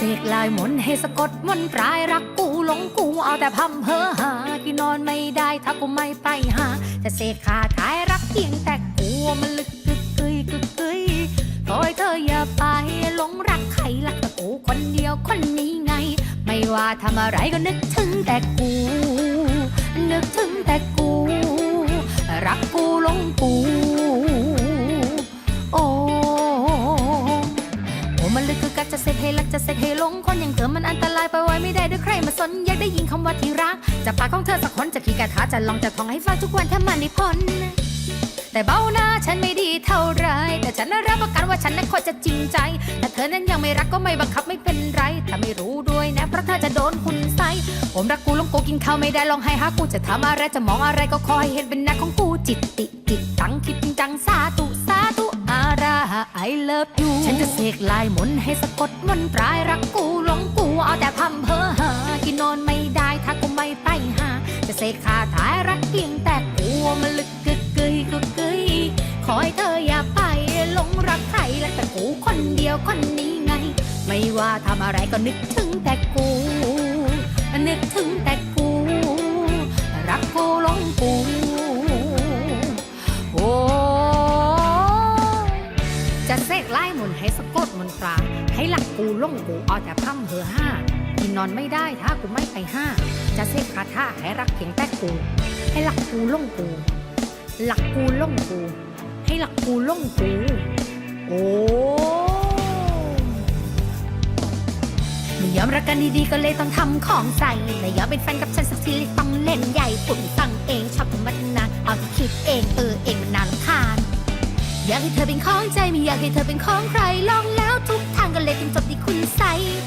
เสกลายมนให้สะกดมนตรายรักกูหลงกูเอาแต่พำเพอหาที่นอนไม่ได้ถ้ากูไม่ไปหา จะเสกคาถายรักเพียงแต่กูมันลึกกึกกึยกึกกึยขอให้เธออย่าไปหลงรักใครรักแต่กูคนเดียวคนนี้ไง ไม่ว่าทำอะไรก็นึกถึงแต่กู นึกถึงแต่กู รักกูหลงกู กัดจะเสกให้รักจะเสกให้ลงคนอย่างเธอมันอันตรายไปไว้ไม่ได้ด้วยใครมาสนอยากได้ยินคำว่าที่รักจากปากของเธอสักคนจะขี่กระทาจะลองจะท่องให้ฟังทุกวันถ้ามันได้พ้นแต่เบ้าหน้าฉันไม่ดีเท่าไร แต่ฉันน่ะรับประกันว่าฉันนั้นโคตรจะจริงใจ แต่เธอนั้นยังไม่รักก็ไม่บังคับไม่เป็นไร ถ้าไม่รู้ด้วยนะ เพราะเธอจะโดนคุณใส่ผมรักกูลงกูกินข้าวไม่ได้ลองให้หากูจะทำอะไรจะมองอะไรก็คอยเห็นเป็นหน้าของกูจิตติจิตตังคิดจริงจังสาธุ I love you ฉันจะเสกลายมนให้สะกดมนตรายรักกูหลงกูเอาแต่พำเพอหากินนอนไม่ได้ถ้ากูไม่ไปหา จะเสกคาถายรักเพียงแต่กูมันลึกกึกกึยกึกกึยขอให้เธออย่าไปหลงรักใครและแต่กูคนเดียวคนนี้ไง ไม่ว่าทำอะไรก็นึกถึงแต่กู นึกถึงแต่กู รักกูหลงกู สะกดมนตราให้หลักกูหลงกูเอาแต่พร่ำเพอห้ากินนอนไม่ได้ถ้ากูไม่ไปห้า จะเสกคาถาให้รักเพียงแต่กู ให้หลักกูหลงกู หลักกูหลงกู ให้หลักกูหลงกู โอ้ไม่ยอมรักกันดีๆก็เลยต้องทำของใส่ไม่ยอมเป็นแฟนกับฉันสักทีเลยต้องเล่นใหญ่ปุ่นฟังเองชอบธรรมะนาเอาที่คิดเองเออ อยากให้เธอเป็นของใจไม่อยากให้เธอเป็นของใครลองแล้วทุกทางก็เลยต้งจบที่คุณใส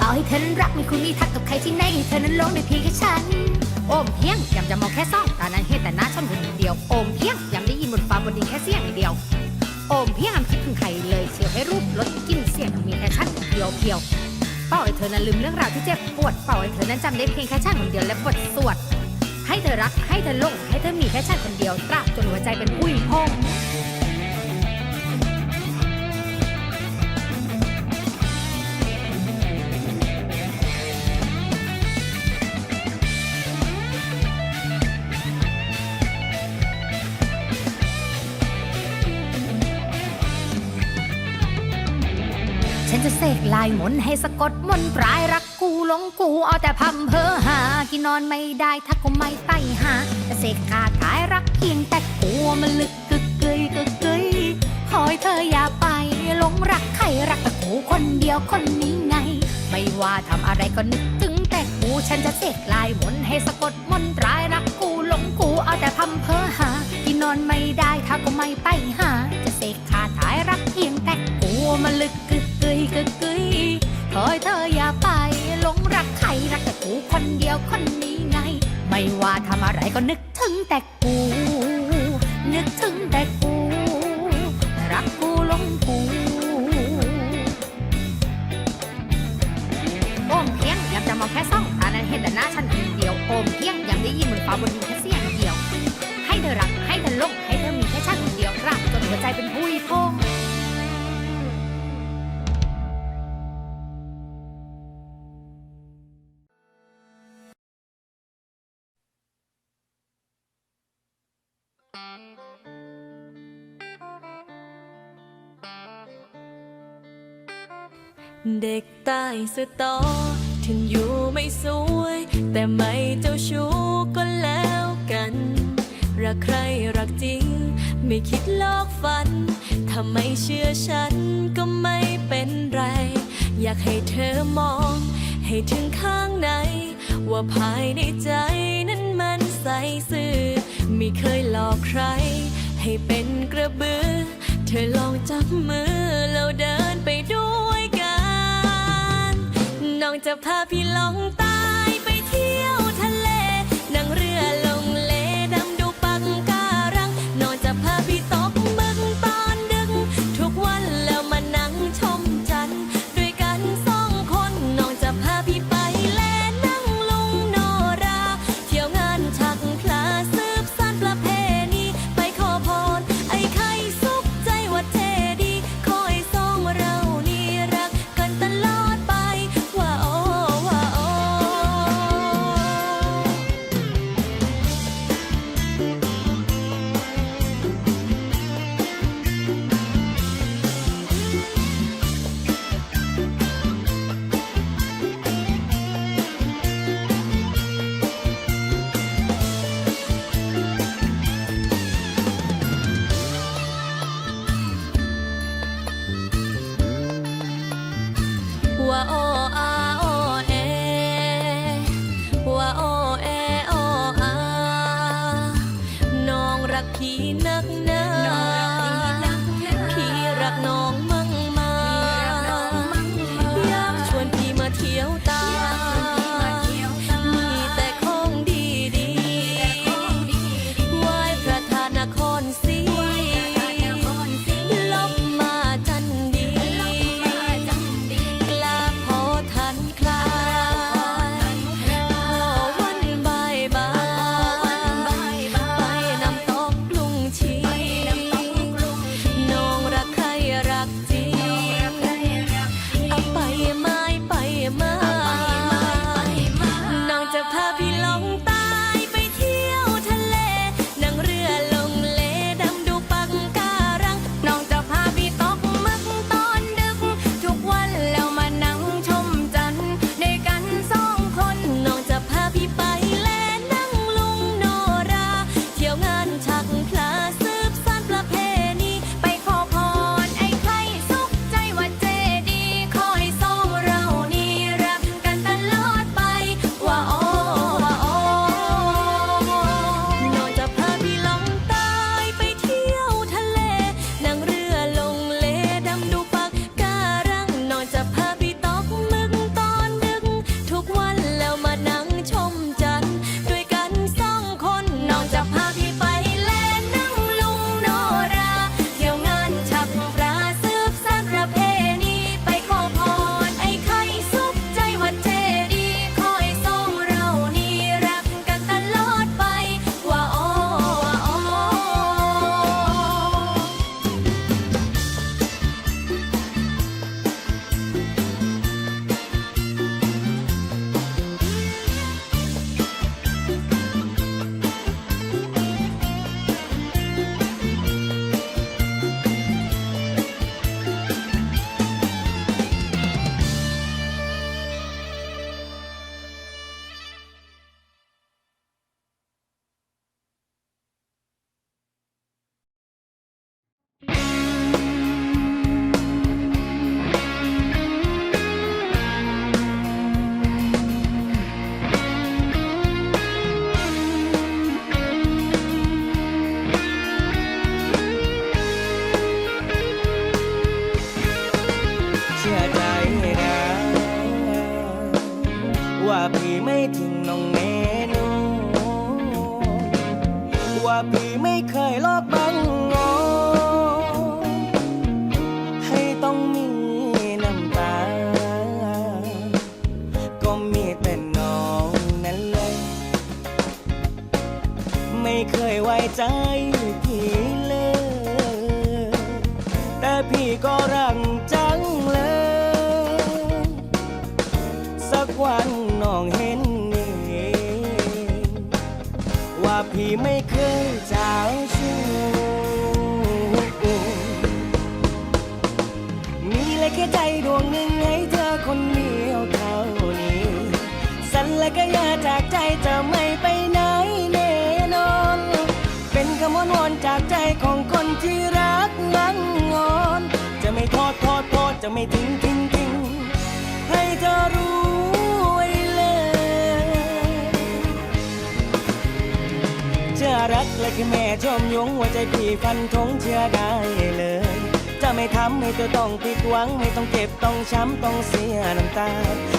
ต่อให้เธอนั้นรักไม่คุณมีทักกับใครที่ไหนให้เธอนั้นลงได้เพียงแค่ฉัน โอมเพียงยำจะมองแค่ซ่องตานั้นเห็นแต่หน้าฉันคนเดียวโอมเพียงยำได้ยินบนฟ้าบนดินแค่เสียงเดียว โอมเพียงอำคิดถึงใครเลยเชียวให้รูปลดกินเสียงมีแค่ฉันเดียวเพียวเป้าให้เธอนั้นลืมเรื่องราวที่เจ็บปวดเป้าให้เธอนั้นจำได้เพียงแค่ฉันคนเดียวและบทสวดให้เธอรักให้เธอหลงให้เธอมีแค่ฉันคนเดียวตราบจนหัวใจเป็นผู้หญิงพง ฉันจะเสกลายมนให้สะกดมนตรายรักกูหลงกูเอาแต่พำเพอหา กินนอนไม่ได้ถ้ากูไม่ไปหาจะเสกคาถายรักเพียงแต่กูมันลึกกึกกึยกึกกึยขอให้เธออย่าไปหลงรักใครรักแต่กูคนเดียวคนนี้ไง ไม่ว่าทำอะไรก็นึกถึงแต่กูฉันจะเสกลายมนให้สะกดมนตรายรักกูหลงกูเอาแต่พำเพอหา กินนอนไม่ได้ถ้ากูไม่ไปหา จะเสกคาถายรักเพียงแต่กูมันลึกกึก กึกกึยขอให้เธออย่าไปหลงรักใครรักแต่กูคนเดียวคนนี้ไง ไม่ว่าทำอะไรก็นึกถึงแต่กู นึกถึงแต่กู รักกูหลงกูโอมเพียงยำจะมองแค่ซ่องตานั้นเห็นแต่หน้าฉันคนเดียวโอมเพียงยังได้ยินบนฟ้าบนดินแค่เสียงเดียว ให้เธอรักให้เธอหลงให้เธอมีแค่ฉันคนเดียวรักจนหัวใจเป็นผู้ยพง เด็กใต้สตอถึงอยู่ไม่สวย แต่ไม่เจ้าชู้ก็แล้วกัน รักใครรักจริง ไม่คิดลอกฝัน ถ้าไม่เชื่อฉันก็ไม่เป็นไร อยากให้เธอมอง ให้ถึงข้างใน ว่าภายในใจนั้นมัน ใสซื่อ ไม่เคยหลอกใคร ให้เป็นกระบือ เธอลองจับมือ แล้วเดินไปด้วยกัน น้องจะพาพี่ลอง ว่าพี่ไม่เคยลอกบังงอ ให้ต้องมีน้ำตา ก็มีแต่น้องนั้นเลย ไม่เคยไว้ใจ จะไม่ทิ้งทิ้งทิ้งให้เธอรู้ไว้เลยเชื่อรักและคือแม่ชมยงหัวใจพี่ฟันทงเชื่อได้เลย จะไม่ทำให้เธอต้องผิดหวัง ไม่ต้องเก็บต้องช้ำต้องเสียน้ำตา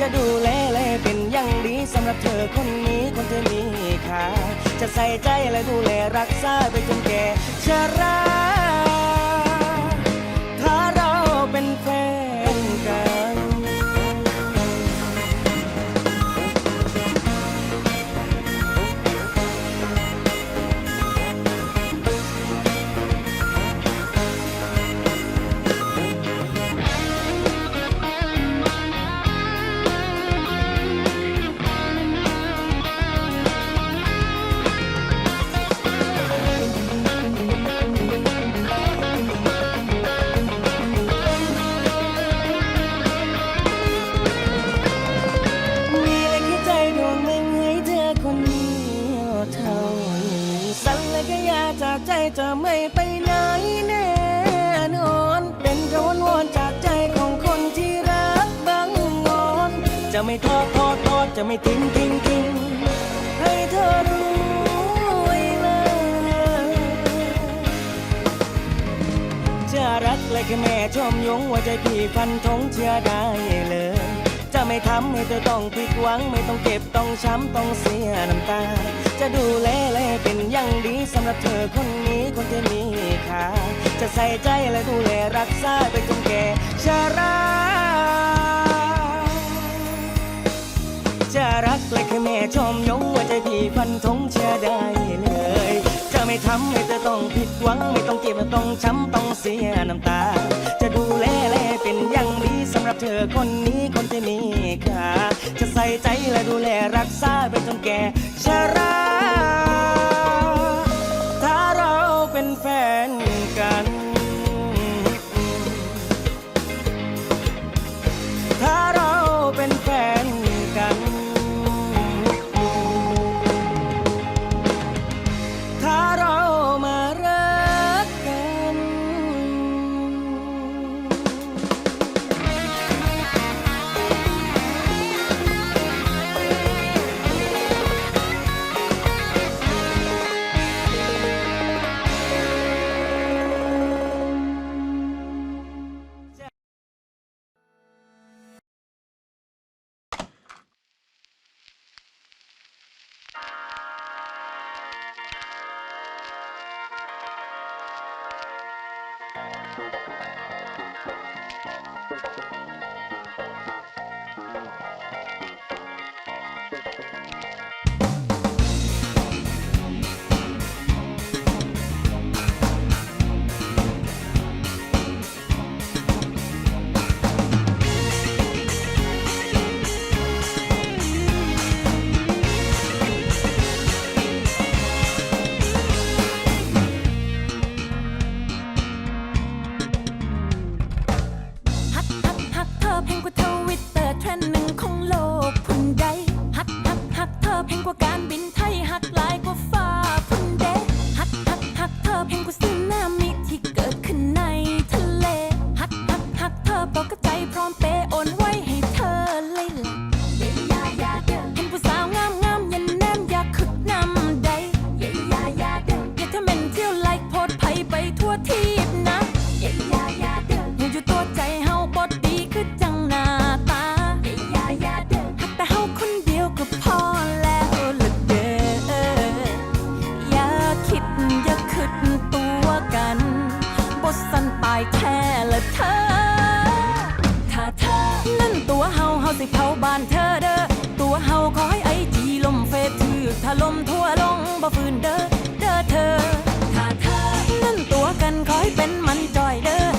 จะดูแลและเป็นอย่างดีสำหรับเธอคนนี้คนเธอนี้ค่ะจะใส่ใจและดูแลรักษาไปจนแก่ชรา ไม่ทิ้งทิ้งทิ้งให้เธอรู้ไว้เลยจะรักและแค่แม่ชมยงว่าใจพี่ฟันทงเชื่อได้เลย จะไม่ทำให้เธอต้องผิดหวัง ไม่ต้องเก็บต้องช้ำต้องเสียน้ำตา จะดูแลและเป็นอย่างดีสำหรับเธอคนนี้คนที่มีค่าจะใส่ใจและดูแลรักษาไปจน ให้แม่ชมยกว่าใจพี่ฟันทงเชื่อได้เลย จะไม่ทำให้เธอต้องผิดหวัง ไม่ต้องเจ็บต้องช้ำต้องเสียน้ำตา จะดูแลแลเป็นอย่างดีสำหรับเธอคนนี้คนที่มีค่าจะใส่ใจและดูแลรักษาไปจนแก่ชรา เฮาเฮาสิเผาบ้านเธอเด้อ ตัวเฮาขอให้ไอจีลมเฟซถือถล่มทั่วลงบ่ฟื้นเด้อ เด้อเธอ ถ้าเธอนั่นตัวกันขอให้เป็นมันจอยเด้อ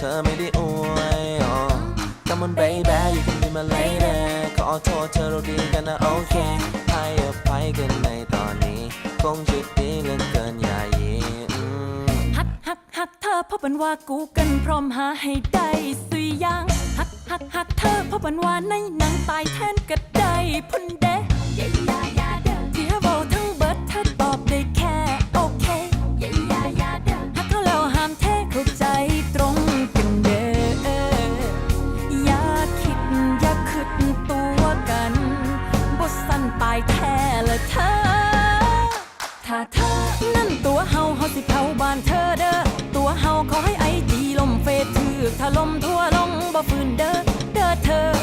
ก็ต้องเป็นเธอไม่ได้อวยอ๋อ Come on baby you can be my lady ขอโทษเธอเราดีกันนะโอเคให้อภัยกันในตอนนี้ คงจะดีเหลือเกินอย่ายีอืมฮักฮักฮักเธอเพราะเป็นว่ากูกันพร้อมหาให้ได้สุยยางฮักฮักฮักเธอเพราะเป็นว่าในหนังตายแทนก็ได้พุ่นเด ถ้าเธอนั่นตัวเฮาเฮาสิเผาบ้านเธอเด้อ ตัวเฮาขอให้ไอจีลมเฟซถือถ้าลมทั่วลงบ่ฟื้นเด้อ เด้อเธอ